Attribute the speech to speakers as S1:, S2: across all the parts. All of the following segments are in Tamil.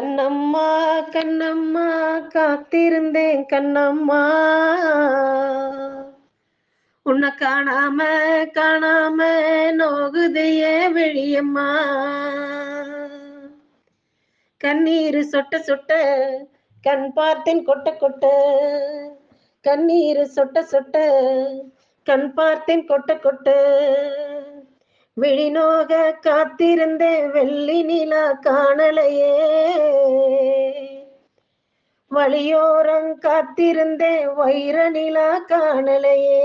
S1: கண்ணம்மா கண்ணம்மா காத்திருந்தேன் கண்ணம்மா. உன்னை காணாம காணாம நோகுதையே வெளியம்மா. கண்ணீர் சொட்ட சொட்ட கண் பார்த்தேன் கொட்ட கொட்ட. கண்ணீர் சொட்ட சொட்ட கண் பார்த்தேன் கொட்ட கொட்ட. விழிநோக காத்திருந்த வெள்ளி நிலா காணலையே. வழியோரம் காத்திருந்த வைர நிலா காணலையே.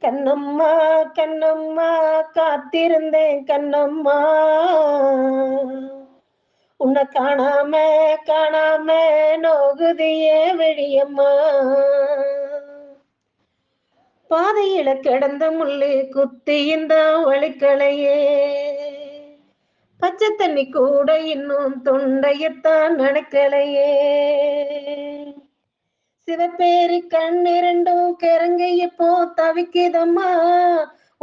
S1: கண்ணம்மா கண்ணம்மா காத்திருந்தேன் கண்ணம்மா. உன்னை காணாம காணாம நோகுதியே வெளியம்மா பாதையில கிடந்த முள்ளு குத்தி இந்த வழிக்கலையே. பச்சை தண்ணி கூட இன்னும் தொண்டையத்தான் நடக்கலையே. சிவப்பேரி கண் இரண்டும் கிறங்கைய போ தவிக்குதம்மா.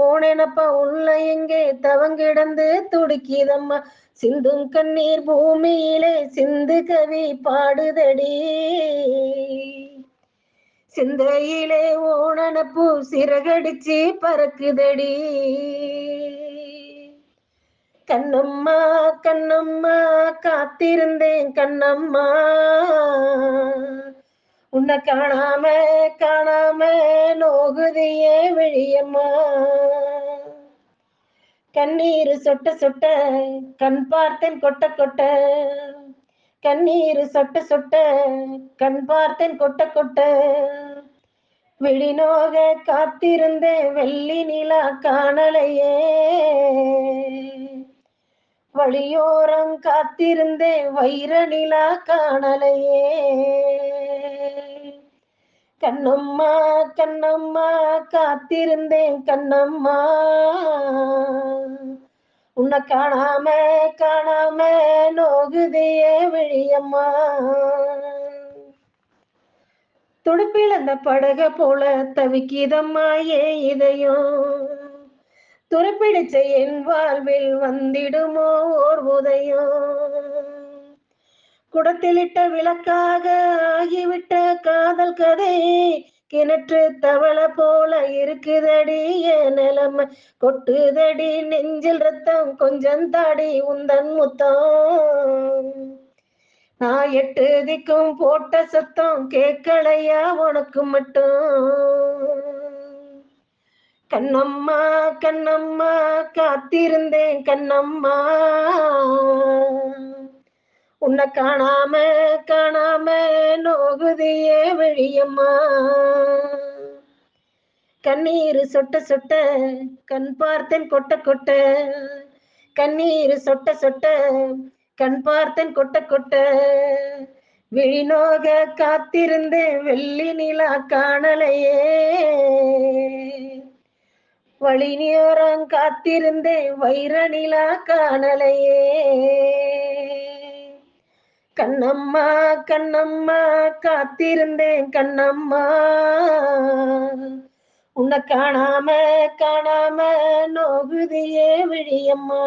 S1: ஓனப்பா உள்ள எங்கே தவங்கிடந்து துடுக்கிதம்மா. சிந்தும் கண்ணீர் பூமியிலே சிந்து கவி பாடுதடி. சிந்தையிலே ஓணனப்பூ சிறகடிச்சு பறக்குதடி. கண்ணம்மா கண்ணம்மா காத்திருந்தேன் கண்ணம்மா. உன்னை காணாம காணாம நோகுதியே வெளியம்மா கண்ணீர் சொட்ட சொட்ட கண் பார்த்தேன் கொட்ட கொட்ட. கண்ணீர் சொட்ட சொட்ட கண் பார்த்தேன் கொட்ட கொட்ட. விழிநோக காத்திருந்த வெள்ளி நிலா காணலையே. வழியோரம் காத்திருந்த வைர நிலா காணலையே. கண்ணம்மா கண்ணம்மா காத்திருந்தேன் கண்ணம்மா. உன்னை காணாம காணாம நோகுதையே விழியம்மா. துடுப்பில் அந்த படக போல தவிக்கிதம்மா ஏ இதயம். துருப்பிடிச்ச என் வாழ்வில் வந்திடுமோ ஓர் உதயம். குடத்திலிட்ட விளக்காக ஆகிவிட்ட காதல் கதை கிணற்று தவளை போல இருக்குதடி என் நிலைமை கொட்டுதடி நெஞ்சில் ரத்தம் கொஞ்சம் தாடி உந்தன் முத்தம். நான் எட்டு திக்கும் போட்ட சத்தம் கேட்கலையா உனக்கு மட்டும். கண்ணம்மா கண்ணம்மா காத்திருந்தேன் கண்ணம்மா. உன்னை காணாம காணாம நோகுதியே வழியம்மா. கண்ணீர் சொட்ட சொட்ட கண் பார்த்தேன் கொட்ட கொட்ட. கண்ணீர் சொட்ட சொட்ட கண் பார்த்தேன் கொட்ட கொட்ட. விழிநோக காத்திருந்தேன் வெள்ளி நிலா காணலையே. வழி நேரம் காத்திருந்தேன் வைர நிலா காணலையே. கண்ணம்மா கண்ணம்மா காத்திருந்தேன் கண்ணம்மா. உன்னை காணாம காணாம நோகுதியே விழியம்மா.